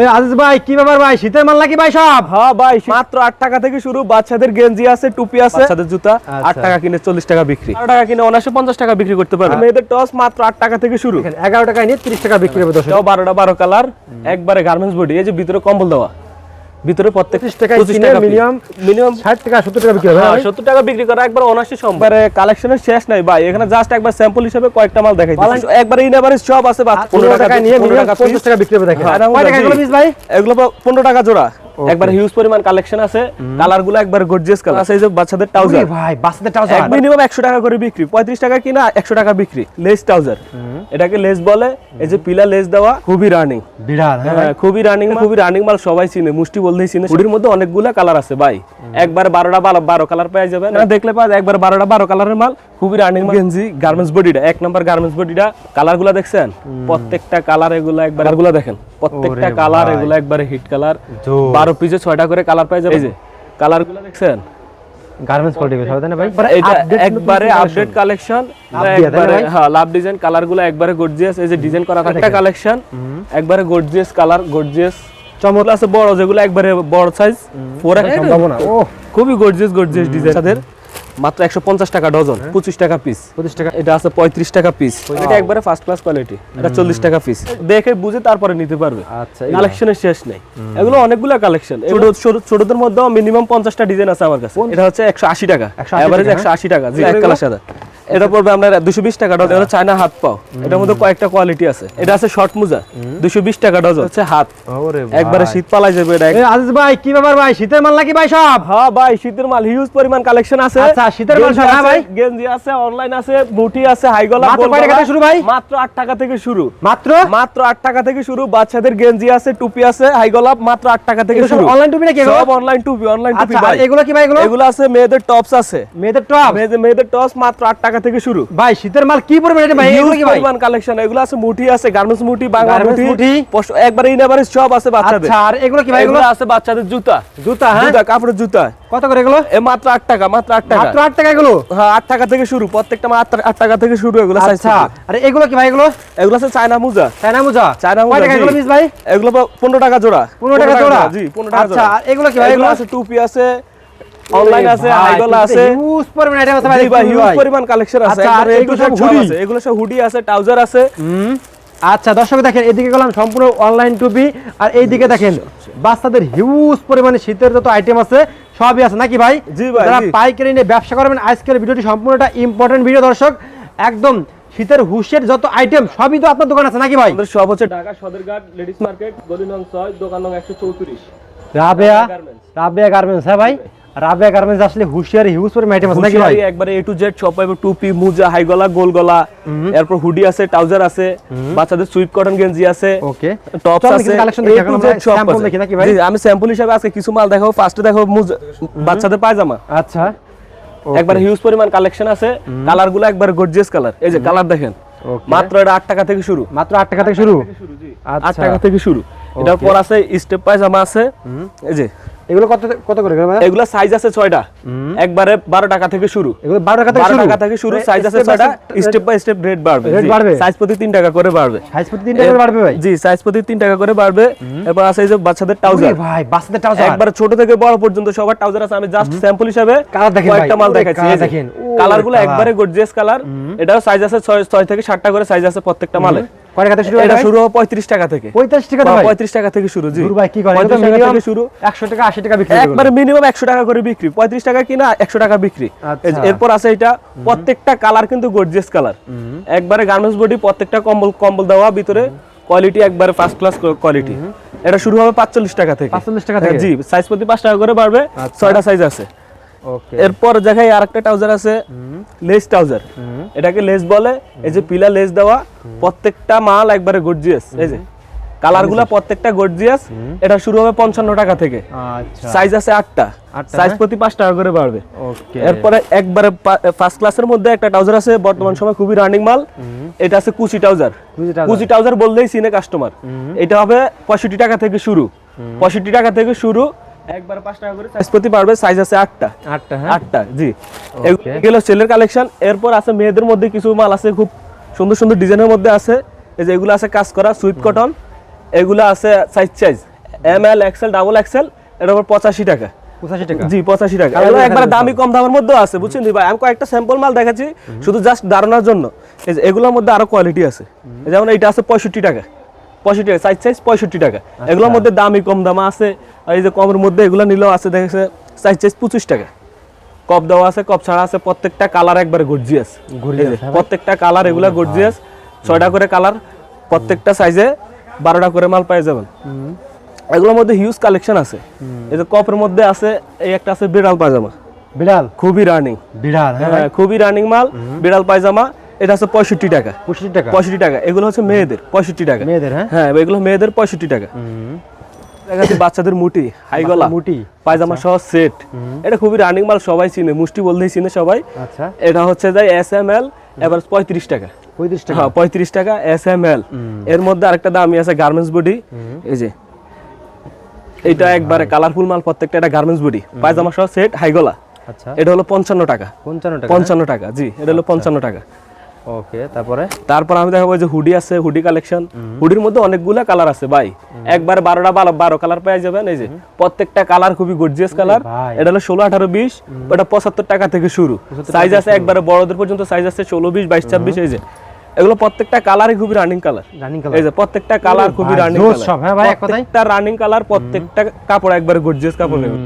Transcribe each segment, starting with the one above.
এ আজিজ ভাই কি ব্যাপার ভাই? শীতের মাল নাকি ভাই সব? হ্যাঁ ভাই মাত্র আট টাকা থেকে শুরু। বাচ্চাদের গেঞ্জি আছে টুপি আছে বাচ্চাদের জুতা আট আচ্ছা। টাকা কিনে চল্লিশ টাকা বিক্রি। টাকা কিনে অনায়াসে পঞ্চাশ টাকা বিক্রি করতে পারবে। মেয়েদের টস মাত্র আট টাকা থেকে শুরু। টাকায় নিয়ে তিরিশ টাকা বিক্রি হবে বারোটা বারো কালার একবারে গার্মেন্টস বডি এই যে ভিতরে কম্বল দেওয়া। ভিতরে প্রত্যেক টাকা কিনে মিনিমাম মিনিমাম ষাট টাকা সত্তর টাকা বিক্রি হবে না ভাই? সত্তর টাকা বিক্রি করা একবার অনাসি সম্ভব। কালেকশনের শেষ নাই ভাই। এখানে জাস্ট একবার স্যাম্পল হিসেবে কয়েকটা মাল দেখাই দিচ্ছি। একবার ইনাবারে সব আছে বাচ্চা পনেরো টাকা নিয়ে মিনিমাম পঞ্চাশ টাকা বিক্রি হবে দেখেন। হ্যাঁ, কয় টাকা এগুলো পিস ভাই? এগুলো পনেরো টাকা জোড়া। একবার হিউজ পরিমাণ কালেকশন আছে কালারগুলো একবার গর্জিয়াস কালার আছে এই যে বাচ্চাদের ট্রাউজার ভাই বাচ্চাদের ট্রাউজার এক মিনিমাম একশো টাকা করে বিক্রি পঁয়ত্রিশ টাকা কিনা একশো টাকা বিক্রি লেস ট্রাউজার এটাকে লেস বলে এই যে পিলা লেস দেওয়া খুবই রানিং বিড়াল হ্যাঁ হ্যাঁ খুবই রানিং খুবই রানিং মাল সবাই চিনে মুষ্টি বলতেই চিনে। হুডির মধ্যে অনেকগুলো কালার আছে ভাই। একবার বারোটা বারো বারো কালার পেয়ে যাবে না দেখলে পাওয়া যায় একবার বারোটা বারো কালারের মাল খুবই রানিং গেঞ্জি গার্মেন্টস বডিটা এক নম্বর গার্মেন্টস বডিটা কালারগুলা দেখছেন? প্রত্যেকটা কালার এগুলো একবারগুলা দেখেন। প্রত্যেকটা কালার এগুলো একবারে হিট কালার। বারো পিসে ছয়টা করে কালার পেয়ে যাবে। এই যে। কালারগুলো দেখছেন? গার্মেন্টস কোয়ালিটি হবে না ভাই? এটা একবারে আপডেট কালেকশন একবারে হ্যাঁ লাভ ডিজাইন কালারগুলো একবারে গর্জিয়াস এই যে ডিজাইন করা একটা কালেকশন একবারে গর্জিয়াস কালার গর্জিয়াস চমক আছে বড় যেগুলো একবারে বড় সাইজ ফোর সম্ভাবনা। ও খুবই গর্জিয়াস গর্জিয়াস ডিজাইন তাদের মাত্র একশো পঞ্চাশ টাকা ডজন পঁচিশ টাকা পিস পঁচিশ টাকা। এটা আছে পঁয়ত্রিশ টাকা পিস এটা একবারে ফার্স্ট ক্লাস কোয়ালিটি এটা চল্লিশ টাকা পিস দেখে বুঝে তারপরে নিতে পারবে। আচ্ছা কালেকশনের শেষ নেই। এগুলো অনেকগুলো কালেকশন ছোটদের মধ্যে মিনিমাম পঞ্চাশটা ডিজাইন আছে আমার কাছে। এটা হচ্ছে একশো আশি টাকা। 180 এভারেজ টাকা, একশো আশি টাকা জি এক কালার সাদা। এটা পড়বে আপনার দুশো বিশ টাকা ডজন এটা চায়না হাত পাও। এটার মধ্যে কয়েকটা কোয়ালিটি আছে। এটা আছে শর্ট মুজা দুশো বিশ টাকা ডজন। হচ্ছে হাত। একবারে শীত পালাই যাবে এটা। আজিজ ভাই কি ব্যাপার ভাই? শীতের মাল নাকি ভাই সব? হ্যাঁ ভাই শীতের মাল হিউজ পরিমাণ কালেকশন আছে। আচ্ছা, শীতের মাল সব, হ্যাঁ ভাই? গেঞ্জি আছে অনলাইন আছে মুঠি আছে হাইগলা মাত্র কয় টাকা থেকে শুরু ভাই? মাত্র 8 টাকা থেকে শুরু। মাত্র? মাত্র 8 টাকা থেকে শুরু বাচ্চাদের গেঞ্জি আছে টুপি আছে হাইগলাপ মাত্র 8 টাকা থেকে শুরু। অনলাইন টুপি নাকি সব অনলাইন টুপি অনলাইন টুপি আচ্ছা ভাই। এগুলো কি ভাই এগুলো? এগুলো আছে মেয়েদের টপস আছে। মেয়েদের টপ মেয়েদের টপস মাত্র 8 টাকা থেকে শুরু? ভাই শীতের মাল কি পরিমাণ এটা ভাই? এগুলো কি ভাই? পরিমাণ কালেকশন এগুলো আছে মুঠি আছে গার্মেন্টস মুঠি বাংলা মুঠি। একবারে ইনাবারে সব আছে বাচ্চাদের। আচ্ছা আর এগুলো কি ভাই এগুলো? আছে বাচ্চাদের জুতা। জুতা হ্যাঁ? জুতা কাপড়ের জুতা। কত করে এগুলো? এ মাত্র 8 টাকা মাত্র 8 টাকা। মাত্র আট টাকা এগুলো? হ্যাঁ আট টাকা থেকে শুরু প্রত্যেকটা মাল আট টাকা- থেকে শুরু এগুলো সাইজ আচ্ছা আর এগুলো কি ভাই এগুলো? এগুলো আছে চায়না মুজা। চায়না মোজা? চায়না মুজা টাকা এগুলো ভাই? এগুলো পনেরো টাকা জোড়া। 15 টাকা জোড়া? জি পনেরো টাকা আচ্ছা, জোড়া। আর এগুলো কি ভাই এগুলো? আছে টুপি আছে অনলাইন আছে হাইগলা আছে হিউজ পরিমাণ আইটেম আছে ভাই ভাই। হিউজ পরিমাণ কালেকশন আছে আচ্ছা, একবারে এগুলো সব hoodie? আছে এগুলো সব হুডি আছে ট্রাউজার আছে। আচ্ছা দর্শক দেখেন এদিকে গেলাম সম্পূর্ণ অনলাইন টুপি আর এইদিকে দেখেন বাচ্চাদের হিউজ পরিমাণে শীতের যত আইটেম আছে সবই আছে নাকি ভাই? জি ভাই, যারা পাইকারি নিয়ে ব্যবসা করবেন আজকের ভিডিওটি সম্পূর্ণটা ইম্পর্টেন্ট ভিডিও দর্শক। একদম শীতের হুশের যত আইটেম সবই তো আপনার দোকান আছে নাকি ভাই? আমাদের সব হচ্ছে ঢাকা সদরঘাট লেডিস মার্কেট গলি নং ছয় দোকান নং একশো চৌত্রিশ। রাবেয়া রাবেয়া গার্মেন্টস হ্যাঁ ভাই। রাবেয়া গার্মেন্টস আসলে হুশিয়ার হিউজ পরিমাণ আইটেম আছে নাকি ভাই? একবারে এ টু জেড সব টুপি মুজা হাই গলা গোল গলা এরপর হুডি আছে ট্রাউজার আছে বাচ্চাদের সুইপ কটন গেঞ্জি আছে ওকে টপস আছে কালেকশন দেখি এখন স্যাম্পল। দেখি নাকি ভাই? আমি স্যাম্পল হিসেবে আজকে কিছু মাল দেখাবো ফার্স্টে দেখাবো মুজা- বাচ্চাদের পায়জামা। আচ্ছা। একবার হিউজ পরিমাণ কালেকশন আছে কালারগুলো একবার গর্জিয়াস কালার এই যে কালার দেখেন মাত্র এটা আট টাকা থেকে শুরু। মাত্র আট টাকা থেকে শুরু? আট আচ্ছা টাকা থেকে শুরু। এটার পর আছে স্টেপ পায়জামা আছে। এই যে এগুলো কত কত করে এগুলো ভাই? এগুলা সাইজ আছে ছয়টা। একবারে বারো টাকা থেকে শুরু। এগুলো বারো টাকা থেকে শুরু? টাকা থেকে শুরু সাইজ আছে step by ছয়টা step- step by step rate বাড়বে। Rate বাড়বে? সাইজ প্রতি তিন টাকা করে বাড়বে। সাইজ প্রতি তিন টাকা করে বাড়বে ভাই? জি সাইজ প্রতি তিন টাকা করে বাড়বে। এরপর আছে এই যে বাচ্চাদের ট্রাউজার ভাই বাচ্চাদের ট্রাউজার একবার ছোট থেকে বড় পর্যন্ত সবার ট্রাউজার আছে। আমি জাস্ট স্যাম্পল হিসাবে Colour দেখেন কয়েকটা মাল দেখাচ্ছি। দেখেন, ওরে কালারগুলো একবারে গর্জিয়াস কালার এটাও সাইজ আছে ছয় ছয় থেকে সাতটা করে সাইজ আছে প্রত্যেকটা মালে। কয় টাকা থেকে শুরু এটা শুরু হবে পঁয়ত্রিশ টাকা থেকে। 35 টাকা ভাই। পঁয়ত্রিশ টাকা থেকে শুরু জি। ভাই কি করে 35 টাকা শুরু। 100 টাকা 80 টাকা বিক্রি একবারে মিনিমাম একশো টাকা করে বিক্রি। পঁয়ত্রিশ টাকা কিনা একশো টাকা বিক্রি। আচ্ছা। এরপর আছে এটা প্রত্যেকটা কালার কিন্তু গর্জিয়াস কালার। একবারে গার্মেন্টস বডি প্রত্যেকটা কম্বল কম্বল দেওয়া ভিতরে কোয়ালিটি একবারে ফার্স্ট ক্লাস কোয়ালিটি এটা শুরু হবে পাঁচচল্লিশ টাকা থেকে। 45 টাকা থেকে? জি সাইজ প্রতি পাঁচ টাকা করে বাড়বে আচ্ছা। ছয়টা সাইজ আছে। এরপর দেখাই আরেকটা ট্রাউজার আছে লেস ট্রাউজার এটাকে লেস বলে এই যে পিলা লেস দেওয়া প্রত্যেকটা মাল একবারে গর্জিয়াস এই যে। কালারগুলা প্রত্যেকটা গর্জিয়াস এটা শুরু হবে পঞ্চান্ন টাকা থেকে। আচ্ছা। সাইজ আছে আটটা। সাইজ? প্রতি পাঁচ টাকা করে বাড়বে। এরপরে একবারে ফার্স্ট ক্লাসের মধ্যে একটা ট্রাউজার আছে বর্তমান সময় খুবই রানিং মাল। এটা আছে কুচি ট্রাউজার। কুচি ট্রাউজার বললেই সিনে কাস্টমার এটা হবে পঁয়ষট্টি টাকা থেকে শুরু। পঁয়ষট্টি টাকা থেকে শুরু একবার পাঁচ টাকা করে সাইজ প্রতি পারবে সাইজ আছে আটটা। আটটা হ্যাঁ? আটটা জি। এগুলো ছেলের কালেকশন এরপর আছে মেয়েদের মধ্যে কিছু মাল আছে খুব সুন্দর সুন্দর ডিজাইনের মধ্যে আছে। এই যে এগুলো আছে কাজ করা সুইপ কটন এগুলো আছে size size M L XL double XL এর উপর পঁচাশি টাকা। পঁচাশি টাকা? জি পঁচাশি টাকা। এগুলো একবার দামি কম দামের মধ্যে আছে বুঝছেন ভাই? আমি কয়েকটা স্যাম্পল মাল দেখাচ্ছি শুধু জাস্ট ধারণার জন্য। এই যে এগুলোর মধ্যে আরও কোয়ালিটি আছে। যেমন এটা আছে পঁয়ষট্টি টাকা। পঁয়ষট্টি টাকা সাইজ সাইজ পঁয়ষট্টি টাকা। আচ্ছা। এগুলোর মধ্যে দামি কম দামা আছে এই যে কমের মধ্যে এগুলো নিলেও আছে দেখেছে সাইজ সাইজ পঁচিশ টাকা। কপ দেওয়া আছে কপ ছাড়া আছে প্রত্যেকটা কালার একবারে গর্জিয়াস Gorgeous, প্রত্যেকটা কালার এগুলা গর্জিয়াস ছয়টা করে কালার প্রত্যেকটা সাইজে বারোটা করে মাল পেয়ে যাবেন। এগুলোর মধ্যে হিউজ কালেকশন আছে। এই যে কপের মধ্যে আছে এই একটা আছে বিড়াল পায়জামা। বিড়াল? খুবই রানিং বিড়াল হ্যাঁ হ্যাঁ খুবই রানিং মাল বিড়াল পায়জামা। এটা আছে পঁয়ষট্টি টাকা। পঁয়ষট্টি টাকা? এগুলো হচ্ছে মেয়েদের পঁয়ষট্টি টাকা। মেয়েদের হ্যাঁ? হ্যাঁ এগুলো মেয়েদের পঁয়ষট্টি টাকা। বাচ্চাদের মুটি হাই গলা মুটি। পায়জামা সহ সেট। এটা খুবই রানিং মাল সবাই চিনে মুষ্টি বললেই চিনে সবাই। আচ্ছা। এটা হচ্ছে যাই এস এম এল পঁয়ত্রিশ টাকা। পঁয়ত্রিশ টাকা? হ্যাঁ পঁয়ত্রিশ টাকা এস এম এল এর মধ্যে আরেকটা দামি আছে গার্মেন্টস বডি এই যে এটা একবারে কালারফুল মাল প্রত্যেকটা এটা গার্মেন্টস বডি পায়জামা সহ সেট হাই গলা। আচ্ছা। এটা হলো পঞ্চান্ন টাকা। পঞ্চান্ন টাকা পঞ্চান্ন টাকা জি এটা হলো পঞ্চান্ন টাকা। ওকে তারপরে? তারপর আমি দেখাবো যে হুডি আছে হুডি কালেকশন হুডির মধ্যে অনেকগুলা কালার আছে ভাই। একবার বারোটা বারো কালার পেয়ে যাবেন এই যে প্রত্যেকটা কালার খুবই গর্জিয়াস কালার এটা হলো ষোলো আঠারো বিশ ওটা পঁচাত্তর টাকা থেকে শুরু। সাইজ আছে একবারে বড়দের পর্যন্ত সাইজ আছে ষোলো বিশ বাইশ ছাব্বিশ এই যে। এগুলো প্রত্যেকটা কালারই খুবই রানিং কালার রানিং এই যে প্রত্যেকটা কালার খুবই রানিং সব, হ্যাঁ ভাই, এক কথায়। প্রত্যেকটা রানিং কালার প্রত্যেকটা কাপড় একবারে গর্জিয়াস কাপড় নেবে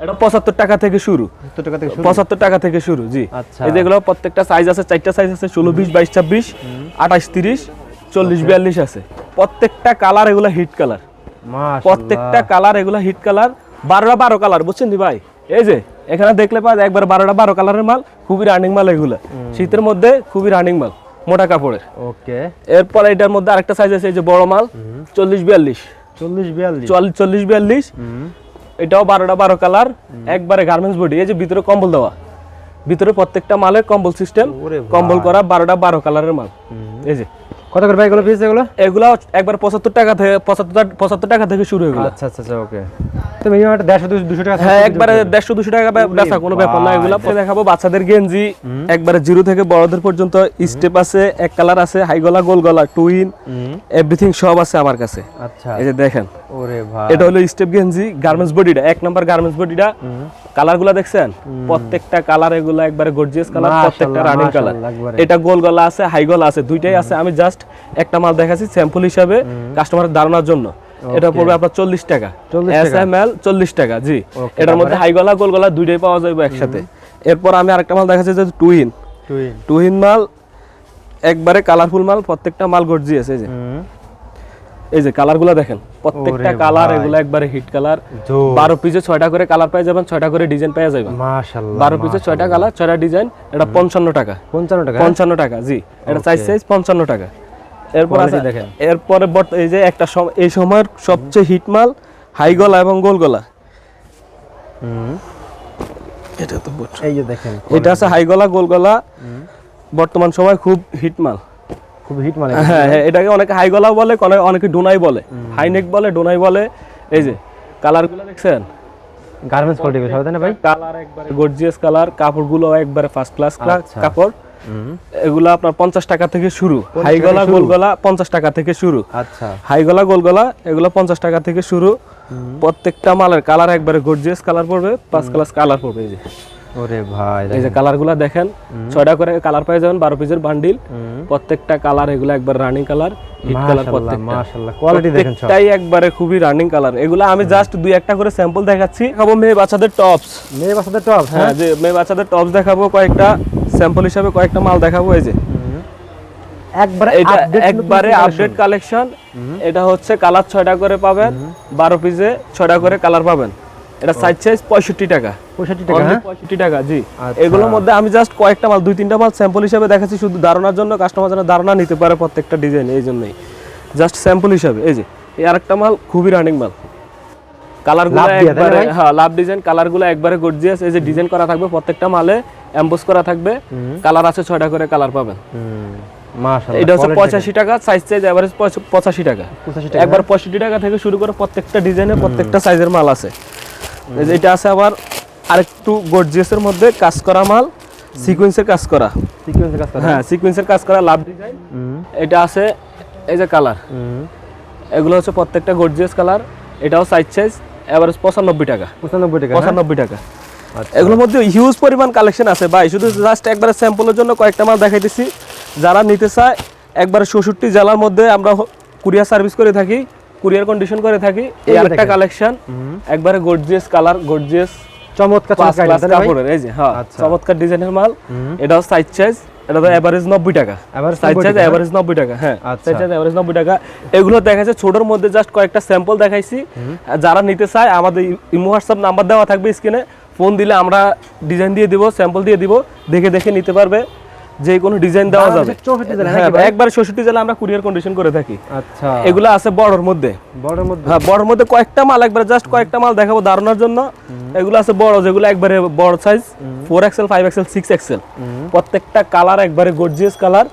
এটা টাকা থেকে শুরু। সত্তর টাকা থেকে শুরু? পঁচাত্তর টাকা থেকে শুরু জি। আচ্ছা। এই যেগুলো প্রত্যেকটা সাইজ আছে চারটা সাইজ আছে ষোলো বিশ বাইশ ছাব্বিশ আঠাশ তিরিশ চল্লিশ বিয়াল্লিশ আছে। প্রত্যেকটা কালার এগুলো হিট কালার প্রত্যেকটা কালার এগুলো হিট কালার বারোটা বারো কালার বুঝছেন ভাই? এই যে এখানে দেখলে পাওয়া যায় একবার বারোটা বারো কালারের মাল খুবই রানিং মাল এগুলো। শীতের মধ্যে খুবই রানিং মাল মোটা কাপড়ের। ওকে। এরপর এটার মধ্যে আরেকটা সাইজ আছে এই যে বড় মাল চল্লিশ বিয়াল্লিশ। চল্লিশ বিয়াল্লিশ। চল- চল্লিশ বিয়াল্লিশ। এটাও বারোটা বারো কালার একবারে গার্মেন্টস বডি এই যে ভিতরে কম্বল দেওয়া। ভিতরে প্রত্যেকটা মালের কম্বল সিস্টেম কম্বল করা বারোটা বারো কালারের মাল। এই যে। কত করে ভাই এগুলো পিস এগুলো? এগুলা একবার পঁচাত্তর টাকা থেকে পঁচাত্তর পঁচাত্তর টাকা থেকে শুরু এগুলো। আচ্ছা আচ্ছা আচ্ছা ওকে তো মিনিমাম একটা দেড়শো দুশো টাকা হ্যাঁ একবারে দেড়শো দুশো টাকা বে- বেচা কোনো ব্যাপার না এগুলো পরে দেখাবো। বাচ্চাদের গেঞ্জি একবারে জিরো থেকে বড়দের পর্যন্ত স্টেপ আছে এক কালার আছে হাই গলা গোল গলা টুইন এভরিথিং সব আছে আমার কাছে। আচ্ছা। এই যে দেখেন। ওরে ভাই। এটা হলো স্টেপ গেঞ্জি গার্মেন্টস বডিটা এক নাম্বার গার্মেন্টস বডিটা কালারগুলা দেখছেন? প্রত্যেকটা কালার এগুলা একবারে গর্জিয়াস কালার প্রত্যেকটা রানিং কালার এটা গোল গলা আছে হাই গলা আছে দুইটাই আছে। আমি জাস্ট একটা মাল দেখাচ্ছি স্যাম্পল হিসাবে কাস্টমারের ধারণার জন্য। এটা পড়বে আপনার চল্লিশ টাকা। 40 এস এম এল চল্লিশ টাকা জি। এটার মধ্যে হাই গলা গোল গলা দুইটাই পাওয়া যাবে একসাথে। এরপর আমি আরেকটা মাল দেখাচ্ছি যে টুইন টুইন মাল একবারে কালারফুল মাল প্রত্যেকটা মাল গর্জিয়াস এই যে। এই যে কালারগুলা দেখেন প্রত্যেকটা কালার। এগুলো একবারে হিট কালার। বারো পিসে ছয়টা করে কালার পেয়ে যাবেন ছয়টা করে ডিজাইন পেয়ে যাবেন বারো পিসে ছয়টা কালার ছয়টা ডিজাইন এটা পঞ্চান্ন টাকা। পঞ্চান্ন টাকা? পঞ্চান্ন টাকা জি। এটা সাইজ সাইজ পঞ্চান্ন টাকা। এরপর দেখেন। এরপরে এই যে একটা এই সময়ের সবচেয়ে হিট মাল হাই গলা এবং গোল গলা এটা তো এই যে দেখেন এটা আছে হাই গলা গোল গলা বর্তমান সময় খুব হিট মাল খুব হিট হ্যাঁ হ্যাঁ এটাকে অনেকে হাই গলাও বলে অনেকে- ডোনাই বলে। হাই নেক বলে ডোনাই বলে। এই যে কালারগুলো দেখছেন? গার্মেন্টস কোয়ালিটি না ভাই? কালার একবারে গর্জিয়াস কালার কাপড়গুলো একবারে ফার্স্ট ক্লাস আচ্ছা। কাপড়। এগুলো আপনার পঞ্চাশ টাকা থেকে শুরু। হাই গলা গোল গলা পঞ্চাশ টাকা থেকে শুরু। আচ্ছা। হাই গলা গোল গলা এগুলো পঞ্চাশ টাকা থেকে শুরু। প্রত্যেকটা মালের কালার একবারে গর্জিয়াস কালার পড়বে পাঁচ ক্লাস কালার পড়বে এই যে। ওরে ভাই এই যে কালারগুলো দেখেন ছয়টা করে কালার পেয়ে যাবেন বারো পিসের বান্ডিল প্রত্যেকটা কালার এগুলো একবার রানিং কালার একবারে খুবই রানিং কালার এগুলো আমি জাস্ট দুই একটা করে স্যাম্পল দেখাচ্ছি। মেয়ে বাচ্চাদের টপস মেয়ে বাচ্চাদের টপ হ্যাঁ? যে মেয়ে বাচ্চাদের টপস দেখাবো কয়েকটা। স্যাম্পল হিসাবে কয়েকটা মাল দেখাবো এই যে। একবারে একবারে আপডেট কালেকশন এটা হচ্ছে কালার ছয়টা করে পাবেন বারো পিসে ছয়টা করে কালার পাবেন। এটা সাইজ সাইজ পঁয়ষট্টি টাকা। পঁয়ষট্টি টাকা পঁয়ষট্টি টাকা জি। আচ্ছা। এগুলোর মধ্যে আমি জাস্ট কয়েকটা মাল দুই তিনটা মাল স্যাম্পল হিসাবে দেখাচ্ছি শুধু ধারণার জন্য কাস্টমার যেন ধারণা নিতে পারে প্রত্যেকটা ডিজাইন এই জন্যই। জাস্ট স্যাম্পল হিসাবে এই যে। এই আরেকটা মাল খুবই রানিং মাল। কালারগুলো একবারে হ্যাঁ লাভ ডিজাইন কালারগুলো একবারে গর্জিয়াস এই যে ডিজাইন করা থাকবে প্রত্যেকটা মালে। এমবোস করা থাকবে। কালার আছে ছয়টা করে কালার পাবেন। এটা হচ্ছে পঁচাশি টাকা সাইজ পঁচাশি টাকা। একবার পঁয়ষট্টি টাকা থেকে শুরু করে প্রত্যেকটা ডিজাইনে প্রত্যেকটা সাইজের মাল আছে। এটা আছে আবার আরেকটু গর্জিয়াসের মধ্যে কাজ করা মাল সিকোয়েন্সের কাজ করা। সিকোয়েন্সের কাজ করা। হ্যাঁ সিকোয়েন্সের কাজ করা লাভ ডিজাইন এটা আছে এই যে কালার এগুলো হচ্ছে প্রত্যেকটা গর্জিয়াস কালার এটাও সাইজ সাইজ এভারেজ পঁচানব্বই টাকা। পঁচানব্বই টাকা? পঁচানব্বই টাকা। এগুলোর মধ্যে হিউজ পরিমাণ কালেকশন আছে। ভাই শুধু জাস্ট একবারে স্যাম্পলের জন্য কয়েকটা মাল দেখাইতেছি। যারা নিতে চায় একবার ষষট্টি জেলার মধ্যে আমরা কুরিয়ার সার্ভিস করে থাকি কুরিয়ার কন্ডিশন করে থাকি। এই একটা কালেকশন একবারে গর্জিয়াস কালার গর্জিয়াস চমৎকার চমৎকার এই যে হ্যাঁ আচ্ছা। চমৎকার ডিজাইনের মাল। এটাও সাইজ সাইজ এটা তো এভারেজ নব্বই টাকা। Average সাইজ সাইজ এভারেজ নব্বই টাকা হ্যাঁ। আচ্ছা। সাইজ সাইজ এভারেজ নব্বই টাকা। এগুলো দেখাচ্ছে ছোটোর মধ্যে জাস্ট কয়েকটা স্যাম্পল দেখাইছি। যারা নিতে চায় আমাদের ইমো হোয়াটসঅ্যাপ নাম্বার দেওয়া থাকবে স্ক্রিনে। ফোন দিলে আমরা ডিজাইন দিয়ে দিব স্যাম্পল দিয়ে দিব। দেখে দেখে নিতে পারবে। যে কোনো ডিজাইন দেওয়া যাবে। 64 হ্যাঁ একবার ষষ্ঠী জেলা আমরা কুরিয়ার কন্ডিশন করে থাকি। আচ্ছা। এগুলো আছে বড়র মধ্যে। বড়ের মধ্যে? হ্যাঁ বড়র মধ্যে কয়েকটা মাল একবার জাস্ট কয়েকটা মাল দেখাবো ধারণার জন্য। এগুলো আছে বড় যেগুলো একবারে বড় size four XL five XL six XL প্রত্যেকটা কালার একবারে গর্জিয়াস কালার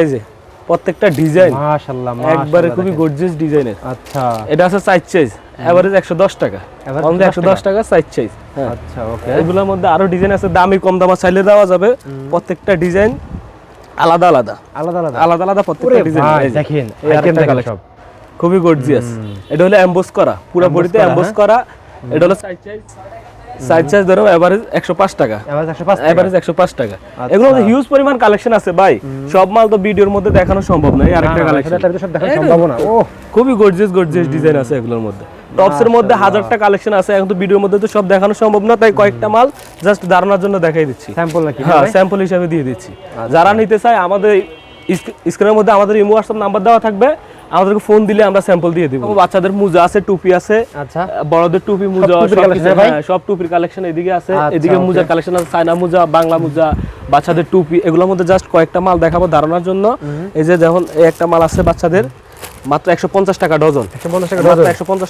এই যে প্রত্যেকটা ডিজাইন মাশাআল্লাহ একবারে খুবই গর্জিয়াস ডিজাইনের আচ্ছা। এটা আছে সাইজ সাইজ এভারেজ একশো দশ টাকা। Average অনলি 110 একশো দশ টাকা সাইজ সাইজ হ্যাঁ। আচ্ছা ওকে এগুলোর মধ্যে আরও ডিজাইন আছে দামি কম দামা চাইলে দেওয়া যাবে। প্রত্যেকটা ডিজাইন আলাদা আলাদা। আলাদা আলাদা। আলাদা আলাদা প্রত্যেকটা ডিজাইন দেখেন আইটেম দেখেন সব। খুবই গর্জিয়াস এটা হলো এমবোস করা পুরো বডিতে করা, এমবোস হ্যাঁ। করা। এটা হলো সাইজ সাইজ ধরো এভারেজ 105 টাকা। এবার 105 টাকা। এভারেজ 105 টাকা। আচ্ছা। এগুলো হিউজ পরিমাণ কালেকশন আছে ভাই। সব মাল তো ভিডিওর মধ্যে দেখানো সম্ভব না এই আরেকটা কালেকশন সব দেখানো সম্ভব না। ও খুবই গর্জিয়াস গর্জিয়াস ডিজাইন আছে এগুলোর মধ্যে। টপসের মধ্যে হাজারটা কালেকশন আছে এখন তো ভিডিওর মধ্যে তো সব দেখানো সম্ভব না তাই কয়েকটা মাল জাস্ট ধারণার জন্য দেখাই দিচ্ছি। স্যাম্পল নাকি? হ্যাঁ স্যাম্পল হিসাবে দিয়ে দিচ্ছি। যারা নিতে চায় আমাদের স্ক্রিনের মধ্যে আমাদের ইমো হোয়াটসঅ্যাপ নাম্বার দেওয়া থাকবে আমাদেরকে ফোন দিলে আমরা স্যাম্পল দিয়ে দিব। বাচ্চাদের মোজা আছে টুপি আছে আচ্ছা। বড়দের টুপি মোজা সব? হ্যাঁ, সব টুপির কালেকশন এদিকে আছে। আচ্ছা, এদিকে. মোজার কালেকশন আছে চায়না মোজা বাংলা মোজা বাচ্চাদের টুপি এগুলোর মধ্যে জাস্ট কয়েকটা মাল দেখাবো ধারণার জন্য। এই যে যখন একটা মাল আছে বাচ্চাদের মাত্র একশো পঞ্চাশ টাকা ডজন। 150 টাকা ডজন।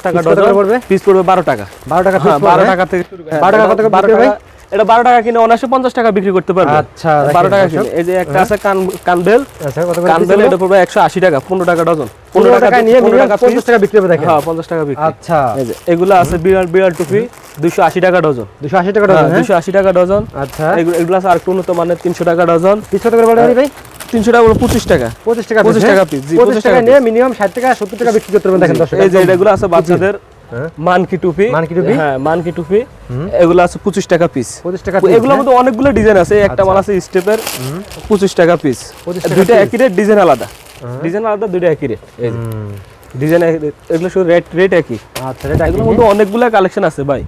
টাকা ডজন। পড়বে? পিস পড়বে টাকা। 12 টাকা হ্যাঁ টাকা থেকে শুরু টাকা কত করে এটা টাকা কিনে অনায়াসে পঞ্চাশ টাকা বিক্রি করতে পারবে। আচ্ছা, বারো দেখেন টাকা কিনে এই যে একটা আছে কান কানবেল আচ্ছা কত করে কানবেল এটা পড়বে একশো আশি টাকা পনেরো টাকা ডজন। 15 টাকা নিয়ে 15 টাকা 50 টাকা বিক্রি হবে দেখেন। হ্যাঁ পঞ্চাশ টাকা বিক্রি। আচ্ছা। এই যে এগুলো আছে বিড়াল বিড়াল টুপি দুশো আশি টাকা ডজন। 280 টাকা হ্যাঁ ডজন হ্যাঁ দুশো আশি টাকা ডজন। আচ্ছা। এগুলো আছে আর একটু উন্নত মানের তিনশো টাকা ডজন। পিস কত করে ভাই? তিনশো টাকা বলে পঁচিশ টাকা। 25 টাকা 25 টাকা পিস পঁচিশ 25 25 টাকা নিয়ে মিনিমাম 60 টাকা 70 টাকা বিক্রি করতে পারবেন দেখেন এই যে এগুলো আছে বাচ্চাদের হ্যাঁ। মানকি টুপি। মানকি টুপি? হ্যাঁ মানকি টুপি। এগুলো আছে পঁচিশ টাকা পিস 25 টাকা piece, হ্যাঁ? এগুলোর মধ্যে অনেকগুলো ডিজাইন আছে একটা মাল আছে স্টেপের পঁচিশ টাকা পিস 25 দুইটা একই রেট ডিজাইন আলাদা। ডিজাইন আলাদা দুইটা একই রেট এই ডিজাইন এগুলো শুধু রেট রেট একই। আচ্ছা এটা এগুলোর মধ্যে অনেকগুলো কালেকশন আছে ভাই।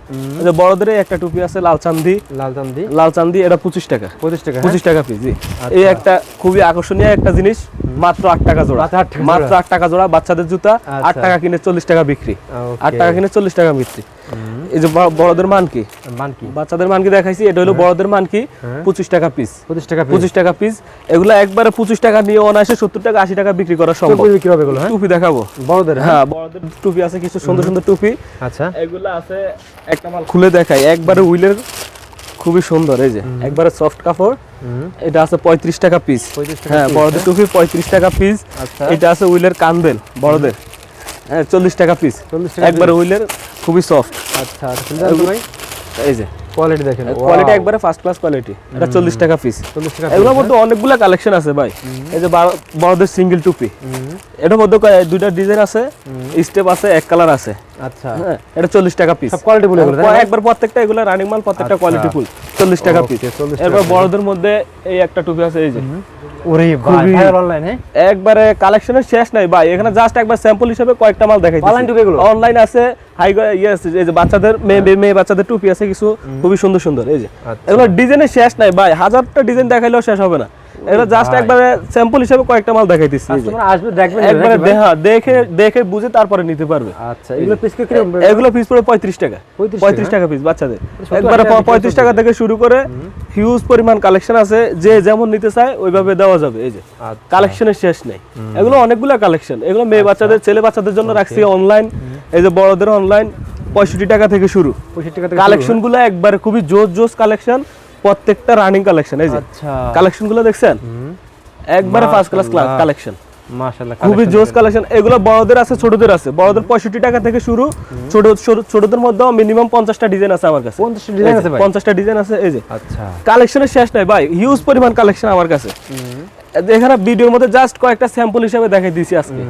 যে বড়দের একটা টুপি আছে লাল চান্দি। লাল চান্দি। লাল চান্দি এটা টাকা। 25 টাকা হ্যাঁ? পঁচিশ টাকা পিস জি। এই একটা খুবই আকর্ষণীয় একটা জিনিস মাত্র আট টাকা জোড়া। মাত্র আট টাকা জোড়া। বাচ্চাদের জুতা আট আচ্ছা। টাকা কিনে চল্লিশ টাকা বিক্রি. আট টাকা কিনে চল্লিশ টাকা বিক্রি। এই যে বড়দের মান কি? মান কি? বাচ্চাদের মান কি দেখাইছি? এটা হলো বড়দের মান কি? পঁচিশ টাকা পিস 25 টাকা পিস পঁচিশ টাকা পিস এগুলো একবারে পঁচিশ টাকা নিয়ে অনায়াসে সত্তর টাকা আশি টাকা বিক্রি করা সম্ভব। বিক্রি হবে এগুলো হ্যাঁ? টুপি দেখাবো। বড়দের হ্যাঁ? হ্যাঁ বড়দের টুপি আছে কিছু সুন্দর সুন্দর টুপি। আচ্ছা। এগুলো আছে একটা মাল খুলে দেখাই। একবারে উইলের খুবই সুন্দর এই যে। একবারে সফট কাপড়। এটা আছে পঁয়ত্রিশ টাকা পিস 35 টাকা হ্যাঁ বড়দের টুপি পঁয়ত্রিশ টাকা পিস আচ্ছা। এটা আছে উইলের কান্দেল বড়দের। হ্যাঁ চল্লিশ টাকা পিস 40 টাকা একবারে উইলের খুবই সফট আচ্ছা আচ্ছা ভাই। এই যে। কোয়ালিটি দেখেন কোয়ালিটি একবারে ফার্স্ট ক্লাস কোয়ালিটি এটা চল্লিশ টাকা পিস 40 টাকা এগুলোর মধ্যে অনেকগুলো কালেকশন আছে ভাই। এই যে বড়দের সিঙ্গেল টুপি। এটার মধ্যে দুইটা ডিজাইন আছে স্টেপ আছে এক কালার আছে। আচ্ছা। হ্যাঁ এটা চল্লিশ টাকা পিস সব কোয়ালিটি বলে এগুলো একবার প্রত্যেকটা এগুলো রানিং মাল প্রত্যেকটা আচ্ছা। Quality full. চল্লিশ টাকা পিস এরপর বড়দের মধ্যে এই একটা টুপি আছে এই যে। ওরে ভাই হ্যাঁ একবারে কালেকশনের শেষ নাই ভাই। এখানে জাস্ট একবার স্যাম্পল হিসেবে কয়েকটা মাল দেখাই অনলাইন টুপি গুলো? অনলাইন আছে হাই ইয়েস এই যে বাচ্চাদের মেয়ে মেয়ে- মেয়ে বাচ্চাদের টুপি আছে কিছু খুবই সুন্দর সুন্দর এই যে। আচ্ছা। এগুলো ডিজাইনের শেষ নাই ভাই হাজারটা ডিজাইন দেখাইলেও শেষ হবে না। এগুলো জাস্ট একবারে স্যাম্পল হিসেবে কয়েকটা মাল দেখাইতেছি। কাস্টমার আসবে দেখবেন একবারে দেখা দেখে দেখে বুঝে তারপরে নিতে পারবে। আচ্ছা এগুলো পিস কি কীরকম এগুলো পিস পড়ে পঁয়ত্রিশ টাকা। 35 টাকা পিস বাচ্চাদের। একবারে আশি টাকা থেকে শুরু করে হিউজ পরিমাণ কালেকশন আছে। যে যেমন নিতে চায় ওইভাবে দেওয়া যাবে। এই যে আচ্ছা। কালেকশনের শেষ নেই। এগুলো অনেকগুলো কালেকশন এগুলো মেয়ে বাচ্চাদের ছেলে বাচ্চাদের জন্য রাখছি অনলাইন এই যে বড়দের অনলাইন পঁয়ষট্টি টাকা থেকে শুরু। 65 টাকা থেকে কালেকশনগুলো একবারে খুবই জোস জোস কালেকশন প্রত্যেকটা রানিং কালেকশন এই যে আচ্ছা। কালেকশনগুলো দেখছেন? একবারে ফার্স্ট ক্লাস ক্লাস কালেকশন খুবই জোস কালেকশন এগুলো বড়দের আছে ছোটদের আছে। বড়দের পঁয়ষট্টি টাকা থেকে শুরু। ছোট ছোট- ছোটদের মধ্যে মিনিমাম পঞ্চাশটা ডিজাইন আছে আমার কাছে। 50 ডিজাইন আছে ভাই? পঞ্চাশটা ডিজাইন আছে এই যে। আচ্ছা। কালেকশনের শেষ নাই ভাই। হিউজ পরিমাণ কালেকশন আমার কাছে। এখানে ভিডিওর মধ্যে জাস্ট কয়েকটা স্যাম্পল হিসেবে দেখাই দিয়েছি আজকে।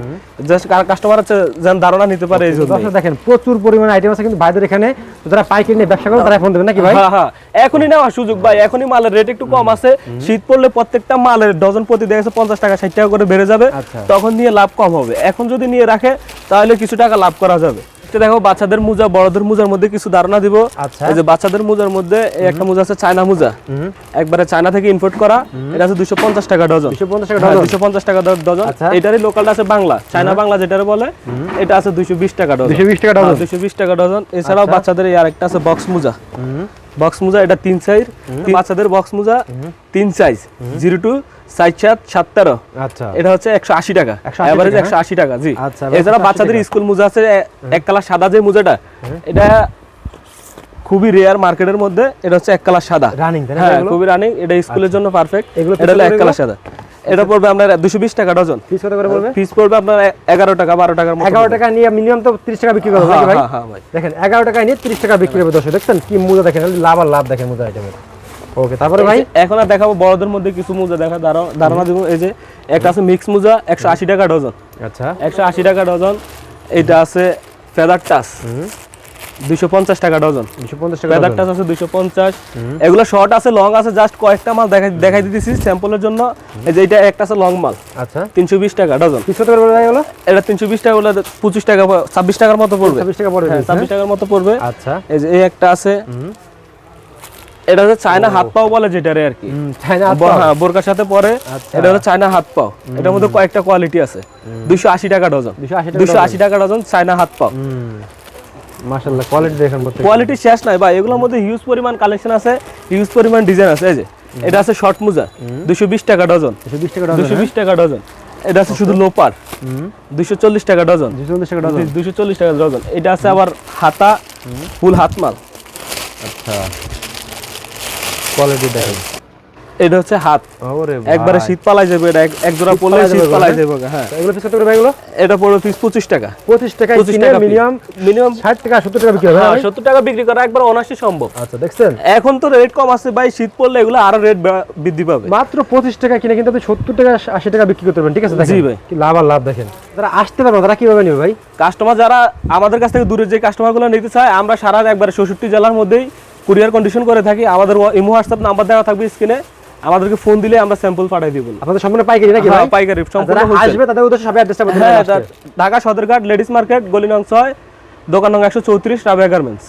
জাস্ট কাস্টমার হচ্ছে যেন ধারণা নিতে পারে এই জন্য দেখেন প্রচুর পরিমাণে আইটেম আছে কিন্তু ভাইদের এখানে যারা পাইকারি নিয়ে ব্যবসা করে তারা ফোন দেবেন নাকি ভাই? হ্যাঁ হ্যাঁ। এখনই নেওয়ার সুযোগ ভাই এখনই মালের রেট একটু কম আছে। শীত পড়লে প্রত্যেকটা মালের ডজন প্রতি দেখা যাচ্ছে পঞ্চাশ টাকা ষাট টাকা করে বেড়ে যাবে। আচ্ছা। তখন নিয়ে লাভ কম হবে। এখন যদি নিয়ে রাখে তাহলে কিছু টাকা লাভ করা যাবে। তো দেখো বাচ্চাদের মোজা বড়দের মোজার মধ্যে কিছু ধারণা দিব। আচ্ছা। এই যে বাচ্চাদের মোজার মধ্যে একটা মোজা আছে চায়না মোজা। একবারে চায়না থেকে ইম্পোর্ট করা। এটা আছে দুশো পঞ্চাশ টাকা ডজন। দুশো পঞ্চাশ টাকা হ্যাঁ, ডজন। দুশো পঞ্চাশ টাকা ডজন। আচ্ছা। এটারই লোকালটা আছে বাংলা। চায়না বাংলা যেটারে বলে এটা আছে দুইশো বিশ টাকা ডজন। দুশো বিশ টাকা ডজন। দুশো বিশ টাকা ডজন। এছাড়াও আচ্ছা। বাচ্চাদের এই আরেকটা আছে বক্স মোজা। বক্স মোজা এটা তিন সাইজ বাচ্চাদের বক্স মোজা তিন সাইজ জিরো টু সাইজ সাত সাত তেরো আচ্ছা। এটা হচ্ছে একশো আশি টাকা। এভারেজ একশো আশি টাকা জি। আচ্ছা, এছাড়া বাচ্চাদের স্কুল মোজা আছে এক কালার সাদা যে মোজাটা এটা খুবই রেয়ার মার্কেটের মধ্যে এটা হচ্ছে এক কালার সাদা। হ্যাঁ খুবই রানিং এটা স্কুলের জন্য পারফেক্ট এটা হলো এক কালার সাদা। এটা পড়বে আপনার দুশো বিশ টাকা ডজন। পিস কত করে বলবে পিস পড়বে আপনার এগারো টাকা বারো টাকার মতো এগারো টাকা নিয়ে মিনিমাম তো তিরিশ টাকা বিক্রি করবে হ্যাঁ, ভাই? হ্যাঁ, হ্যাঁ। দেখেন এগারো টাকায় নিয়ে তিরিশ টাকা বিক্রি করবে দর্শক। দেখছেন কি মুজা দেখেন? লাভ আর লাভ দেখেন মুজা আইটেমের। ওকে তারপরে ভাই? এখন আর দেখাবো বড়দের মধ্যে কিছু মোজা দেখা ধারণা দিব এই যে একটা আছে মিক্স মোজা একশো আশি টাকা ডজন। আচ্ছা। একশো আশি টাকা ডজন এটা আছে ফেদার টাচ দুইশো পঞ্চাশ টাকা ডজন। দুশো পঞ্চাশ টাকা ফেদার ডজন। আছে দুইশো পঞ্চাশ। এগুলো শর্ট আছে লং আছে জাস্ট কয়েকটা মাল দেখাই দেখাই দিতেছি স্যাম্পলের জন্য। এই যে এটা একটা আছে লং মাল। আচ্ছা। তিনশো বিশ টাকা ডজন। করে এগুলো? এটা তিনশো বিশ টাকা পঁচিশ টাকা ছাব্বিশ টাকার মতো পড়বে। ছাব্বিশ টাকা পড়বে হ্যাঁ ছাব্বিশ হ্যাঁ? টাকার মতো পড়বে। আচ্ছা। এই যে এই একটা আছে। এটা হচ্ছে চায়না হাত পাও বলে যেটারে আর কি। চায়না হাত পাও। হ্যাঁ বোরকার সাথে পরে। আচ্ছা। এটা হলো চায়না হাত পাও এটার মধ্যে কয়েকটা কোয়ালিটি আছে। দুইশো আশি টাকা ডজন। 280 টাকা ডজন। চায়না হাত পাও মাশাআল্লাহ কোয়ালিটি দেখেন কোয়ালিটি শেষ নাই ভাই। এগুলোর মধ্যে হিউজ পরিমাণ কালেকশন আছে হিউজ পরিমাণ ডিজাইন আছে। এই যে এটা আছে শর্ট মুজা। দুইশো বিশ টাকা ডজন। দুশো বিশ টাকা ডজন বিশ টাকা ডজন। এটা আছে শুধু লোপার। হুম। দুইশো চল্লিশ টাকা ডজন। দুশো চল্লিশ টাকা ডজন। টাকা ডজন। এটা আছে আবার হাতা ফুল হাত মাল আচ্ছা। কোয়ালিটি দেখেন। এটা হচ্ছে হাত। একবারে শীত পালাই যাবে এটা এক- জোড়া পালাই শীত পালাই হ্যাঁ? যাবে হ্যাঁ। এগুলো পিস কত করে ভাই এগুলো? এটা পড়বে পিস পঁচিশ টাকা। পঁচিশ টাকায় 25 কিনে টাকা মিনিমাম মিনিমাম ষাট টাকা সত্তর টাকা বিক্রি হবে ভাই? সত্তর টাকা বিক্রি করা একবার অনায়াসই সম্ভব। আচ্ছা দেখছেন? এখন তো রেট কম আছে ভাই শীত পড়লে এগুলো আরও রেট বৃদ্ধি পাবে। মাত্র পঁচিশ টাকা কিনে কিন্তু আপনি সত্তর টাকা আশি টাকা বিক্রি করতে পারবেন ঠিক আছে? দেখেন জি ভাই। কি লাভ আর লাভ দেখেন। যারা আসতে পারবে তারা কীভাবে নেবে ভাই? কাস্টমার যারা আমাদের কাছ থেকে দূরের যে কাস্টমারগুলো নিতে চায় আমরা সারা একবারে চৌষট্টি জেলার মধ্যেই কুরিয়ার কন্ডিশন করে থাকি আমাদের ইমো হোয়াটসঅ্যাপ নাম্বার দেওয়া থাকবে স্ক্রিনে। আমাদেরকে ফোন দিলে আমরা স্যাম্পল পাঠাই দিব। আপনাদের সম্পূর্ণ পাইকারি নাকি ভাই? হ্যাঁ, পাইকারি সম্পূর্ণ আসবে তাদের উদ্দেশ্যে সবাই অ্যাড্রেসটা বলতে হ্যাঁ ঢাকা সদরঘাট লেডিস মার্কেট গলি নং 6 দোকান নং একশো চৌত্রিশ রাবিয়া গার্মেন্টস